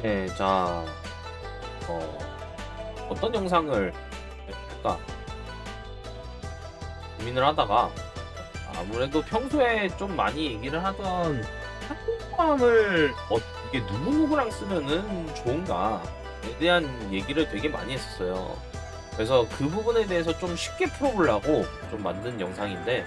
네, 자, 어, 어떤 영상을 할까 고민을 하다가 아무래도 평소에 좀 많이 얘기를 하던 한국어를 어떻게 누구누구랑 쓰면은 좋은가에 대한 얘기를 되게 많이 했었어요. 그래서 그 부분에 대해서 좀 쉽게 풀어보려고 좀 만든 영상인데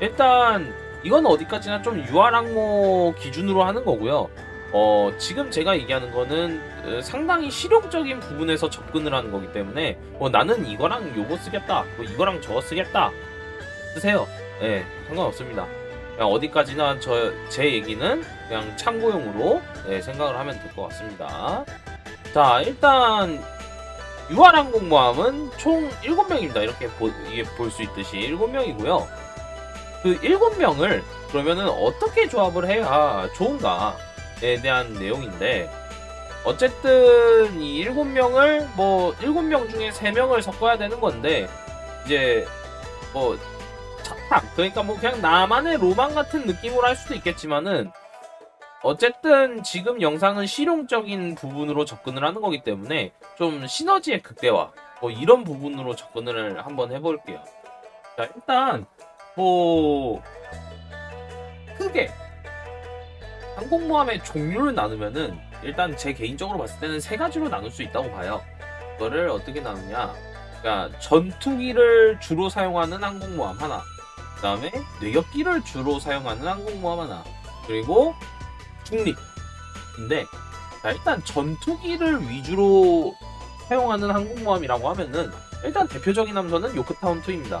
일단 이건 어디까지나 좀 유아랑모 기준으로 하는 거고요. 어, 지금 제가 얘기하는 거는 어, 상당히 실용적인 부분에서 접근을 하는 거기 때문에 뭐 나는 이거랑 요거 쓰겠다, 뭐 이거랑 저거 쓰겠다 쓰세요. 예, 상관없습니다. 그냥 어디까지나 저 제 얘기는 그냥 참고용으로 예, 생각을 하면 될 것 같습니다. 자, 일단 유아항공모함은 총 7명입니다. 이렇게 보, 이게 볼 수 있듯이 7명이고요. 그 7명을 그러면은 어떻게 조합을 해야 좋은가에 대한 내용인데 어쨌든 이 7명을 뭐 7명 중에 3명을 섞어야 되는 건데 이제 뭐 차탁 그러니까 뭐 그냥 나만의 로망 같은 느낌으로 할 수도 있겠지만은 어쨌든 지금 영상은 실용적인 부분으로 접근을 하는 거기 때문에 좀 시너지의 극대화 뭐 이런 부분으로 접근을 한번 해볼게요. 자 일단 뭐 크게 항공모함의 종류를 나누면은 일단 제 개인적으로 봤을 때는 세 가지로 나눌 수 있다고 봐요. 그거를 어떻게 나누냐? 그러니까 전투기를 주로 사용하는 항공모함 하나, 그다음에 뇌격기를 주로 사용하는 항공모함 하나, 그리고 중립인데 자, 일단 전투기를 위주로 사용하는 항공모함이라고 하면은 일단 대표적인 함선은 요크타운 2입니다.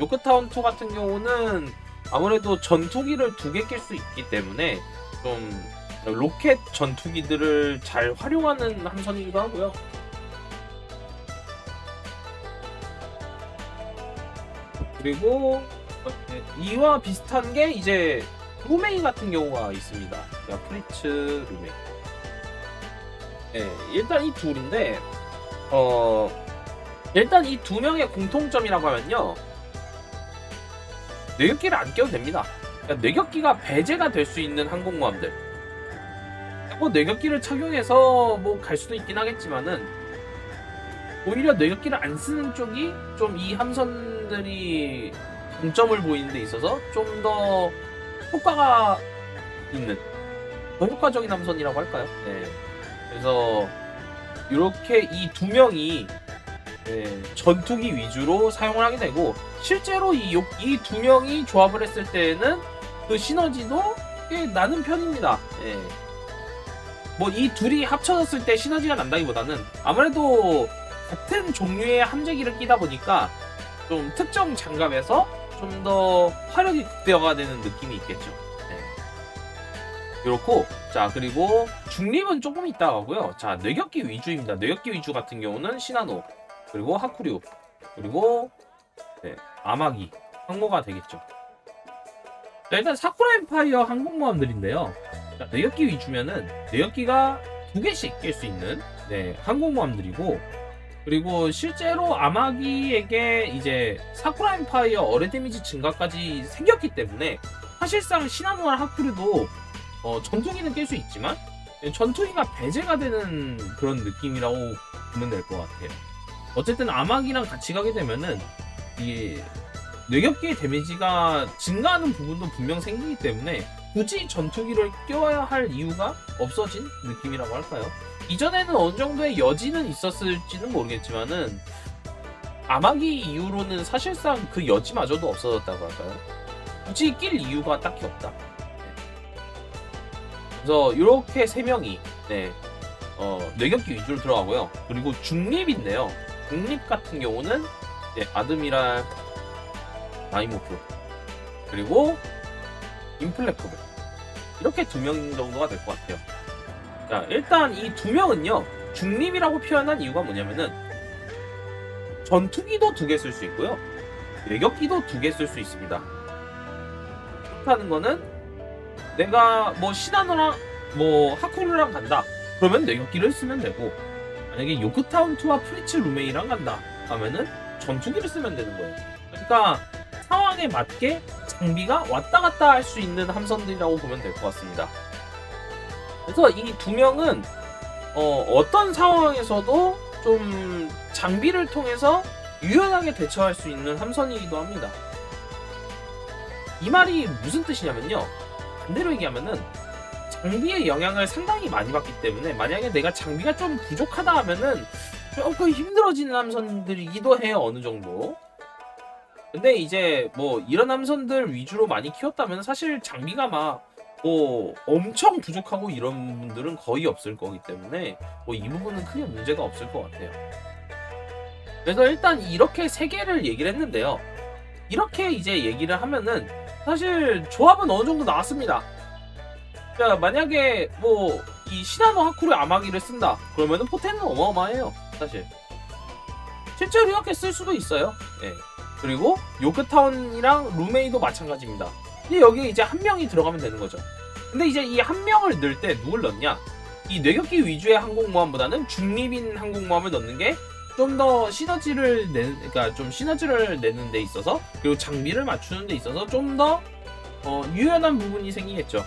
요크타운 2 같은 경우는 아무래도 전투기를 두 개 낄 수 있기 때문에 좀 로켓 전투기들을 잘 활용하는 함선이기도 하고요. 그리고 이와 비슷한 게 이제 루메이 같은 경우가 있습니다. 자, 프리츠 루메이. 예, 일단 이 둘인데, 어, 일단 이 두 명의 공통점이라고 하면요. 뇌격기를 안 껴도 됩니다. 그러니까 뇌격기가 배제가 될 수 있는 항공모함들. 뭐 뇌격기를 착용해서 뭐 갈 수도 있긴 하겠지만은, 오히려 뇌격기를 안 쓰는 쪽이 좀 이 함선들이 장점을 보이는 데 있어서 좀 더 효과가 있는 더 효과적인 함선이라고 할까요? 네. 그래서 이렇게 이 두 명이 네, 전투기 위주로 사용을 하게 되고 실제로 이 두 명이 조합을 했을 때는 그 시너지도 꽤 나는 편입니다. 네. 뭐이 둘이 합쳐졌을 때 시너지가 난다기보다는 아무래도 같은 종류의 함재기를 끼다 보니까 좀 특정 장갑에서 좀 더 화력이 극대화가 되는 느낌이 있겠죠. 네. 그렇고 자 그리고 중립은 조금 있다 가고요. 자 뇌격기 위주입니다. 뇌격기 위주 같은 경우는 시나노 그리고 하쿠류 그리고 네, 아마기 항모가 되겠죠. 자, 일단 사쿠라 엠파이어 항공모함들인데요. 자, 뇌격기 위주면은 뇌격기가 두 개씩 낄 수 있는 네, 항공모함들이고 그리고 실제로 아마기에게 이제 사쿠라 엠파이어 어뢰 데미지 증가까지 생겼기 때문에 사실상 시나노와 하쿠르도 어, 전투기는 낄 수 있지만 전투기가 배제가 되는 그런 느낌이라고 보면 될 것 같아요. 어쨌든 아마기랑 같이 가게 되면은 이게 뇌격기의 데미지가 증가하는 부분도 분명 생기기 때문에 굳이 전투기를 껴야 할 이유가 없어진 느낌이라고 할까요? 이전에는 어느 정도의 여지는 있었을지는 모르겠지만은 아마기 이후로는 사실상 그 여지마저도 없어졌다고 할까요? 굳이 낄 이유가 딱히 없다. 그래서 이렇게 세 명이 네, 어, 뇌격기 위주로 들어가고요. 그리고 중립인데요. 중립 같은 경우는 네, 아드미랄 나이모프 그리고 인플레커블 이렇게 두 명 정도가 될 것 같아요. 자, 일단 이 두 명은요, 중립이라고 표현한 이유가 뭐냐면은, 전투기도 두 개 쓸 수 있고요, 뇌격기도 두 개 쓸 수 있습니다. 그렇다는 거는, 내가 뭐 시나노랑, 뭐 하쿠르랑 간다. 그러면 뇌격기를 쓰면 되고, 만약에 요크타운 2와 프리츠 루메이랑 간다. 하면은 전투기를 쓰면 되는 거예요. 그러니까 상황에 맞게 장비가 왔다 갔다 할 수 있는 함선들이라고 보면 될 것 같습니다. 그래서 이 두 명은 어, 어떤 상황에서도 좀 장비를 통해서 유연하게 대처할 수 있는 함선이기도 합니다. 이 말이 무슨 뜻이냐면요. 반대로 얘기하면은 장비의 영향을 상당히 많이 받기 때문에 만약에 내가 장비가 좀 부족하다 하면은 조금 힘들어지는 함선들이기도 해요 어느 정도. 근데 이제 뭐 이런 함선들 위주로 많이 키웠다면 사실 장비가 막 뭐 엄청 부족하고 이런 분들은 거의 없을 거기 때문에 뭐 이 부분은 크게 문제가 없을 것 같아요. 그래서 일단 이렇게 세 개를 얘기를 했는데요. 이렇게 이제 얘기를 하면은 사실 조합은 어느 정도 나왔습니다. 자 만약에 뭐 이 시나노 하쿠르 아마기를 쓴다. 그러면은 포텐은 어마어마해요 사실. 실제로 이렇게 쓸 수도 있어요. 예. 그리고 요크타운이랑 루메이도 마찬가지입니다. 근데 여기에 이제 한 명이 들어가면 되는 거죠. 근데 이제 이 한 명을 넣을 때 누굴 넣냐? 이 뇌격기 위주의 항공모함보다는 중립인 항공모함을 넣는 게 좀 더 시너지를 내, 그러니까 좀 시너지를 내는 데 있어서 그리고 장비를 맞추는 데 있어서 좀더 어, 유연한 부분이 생기겠죠.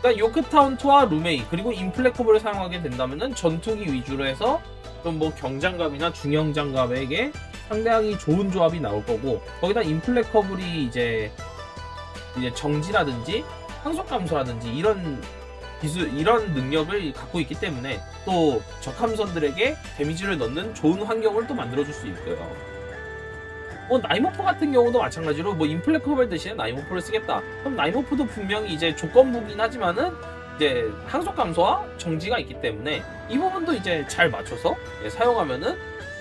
그러니까 요크타운트와 루메이 그리고 인플레커블을 사용하게 된다면은 전투기 위주로 해서 좀 뭐 경장갑이나 중형장갑에게 상대하기 좋은 조합이 나올 거고 거기다 인플레커블이 이제 이제 정지라든지 항속 감소라든지 이런 기술 이런 능력을 갖고 있기 때문에 또 적함선들에게 데미지를 넣는 좋은 환경을 또 만들어줄 수 있고요. 뭐 나이모프 같은 경우도 마찬가지로 뭐 인플레커블 대신에 나이모프를 쓰겠다. 그럼 나이모프도 분명히 이제 조건부긴 하지만은 이제 항속 감소와 정지가 있기 때문에 이 부분도 이제 잘 맞춰서 예, 사용하면은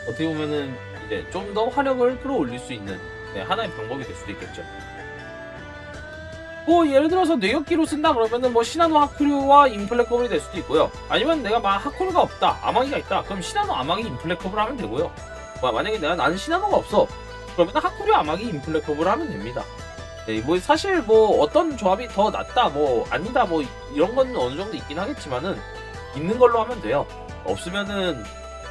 어떻게 보면은 이제 좀 더 화력을 끌어올릴 수 있는 네, 하나의 방법이 될 수도 있겠죠. 뭐 예를 들어서 뇌격기로 쓴다 그러면은 뭐 시나노 하쿠류와 인플레커블이 될 수도 있고요. 아니면 내가 막 하쿠류가 없다, 아마기가 있다. 그럼 시나노 아마기 인플레커블 하면 되고요. 뭐 만약에 내가 나는 시나노가 없어. 그러면 하쿠류 아마기 인플레커블 하면 됩니다. 네, 뭐 사실 뭐 어떤 조합이 더 낫다, 뭐 아니다, 뭐 이런 건 어느 정도 있긴 하겠지만은 있는 걸로 하면 돼요. 없으면은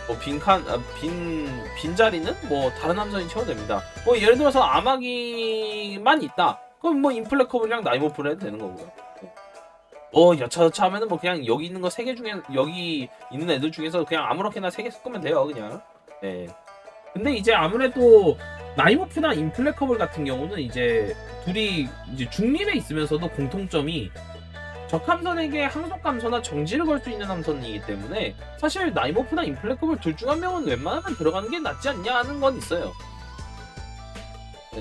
뭐 빈칸, 아, 빈, 빈 자리는 뭐 다른 함선이 채워도 됩니다. 뭐 예를 들어서 아마기만 있다. 그럼 뭐 인플레 커블이랑 나이모프를 해도 되는 거고요. 뭐 여차저차 하면은 뭐 그냥 여기 있는 거 세 개 중에 여기 있는 애들 중에서 그냥 아무렇게나 세 개 섞으면 돼요, 그냥. 예. 근데 이제 아무래도 나이모프나 인플레커블 같은 경우는 이제 둘이 이제 중립에 있으면서도 공통점이 적함선에게 항속 감소나 정지를 걸 수 있는 함선이기 때문에 사실 나이모프나 인플레커블 둘 중 한 명은 웬만하면 들어가는 게 낫지 않냐 하는 건 있어요.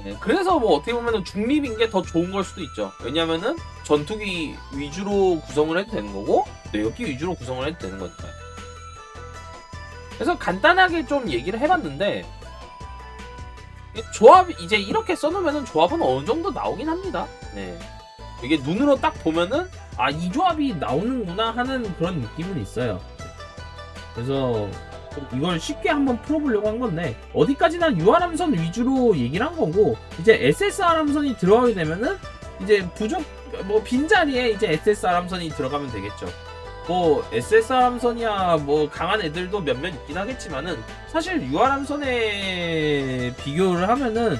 네, 그래서 뭐 어떻게 보면 중립인 게 더 좋은 걸 수도 있죠. 왜냐면은 전투기 위주로 구성을 해도 되는 거고 뇌역기 위주로 구성을 해도 되는 거니까요. 그래서 간단하게 좀 얘기를 해봤는데 이 조합 이제 이렇게 써놓으면은 조합은 어느 정도 나오긴 합니다. 네. 이게 눈으로 딱 보면은 아 이 조합이 나오는구나 하는 그런 느낌은 있어요. 그래서 좀 이걸 쉽게 한번 풀어보려고 한 건데 어디까지나 함선 위주로 얘기를 한 거고 이제 SSR 함선이 들어가게 되면은 이제 부족 뭐 빈자리에 이제 SSR 함선이 들어가면 되겠죠. 뭐 SSR 함선이야 뭐 강한 애들도 몇몇 있긴 하겠지만은 사실 UR 함선에 비교를 하면은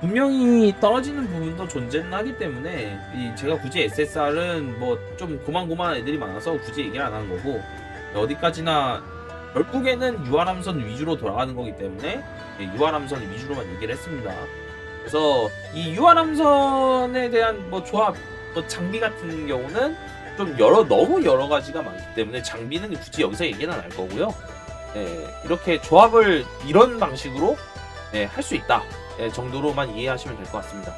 분명히 떨어지는 부분도 존재는 하기 때문에 이 제가 굳이 SSR은 뭐 좀 고만고만한 애들이 많아서 굳이 얘기를 안 하는 거고 어디까지나 결국에는 UR 함선 위주로 돌아가는 거기 때문에 UR 함선 위주로만 얘기를 했습니다. 그래서 이 UR 함선에 대한 뭐 조합, 뭐 장비 같은 경우는 좀 여러 너무 여러 가지가 많기 때문에 장비는 굳이 여기서 얘기는 안 할 거고요. 예, 이렇게 조합을 이런 방식으로 예, 할 수 있다 예, 정도로만 이해하시면 될 것 같습니다.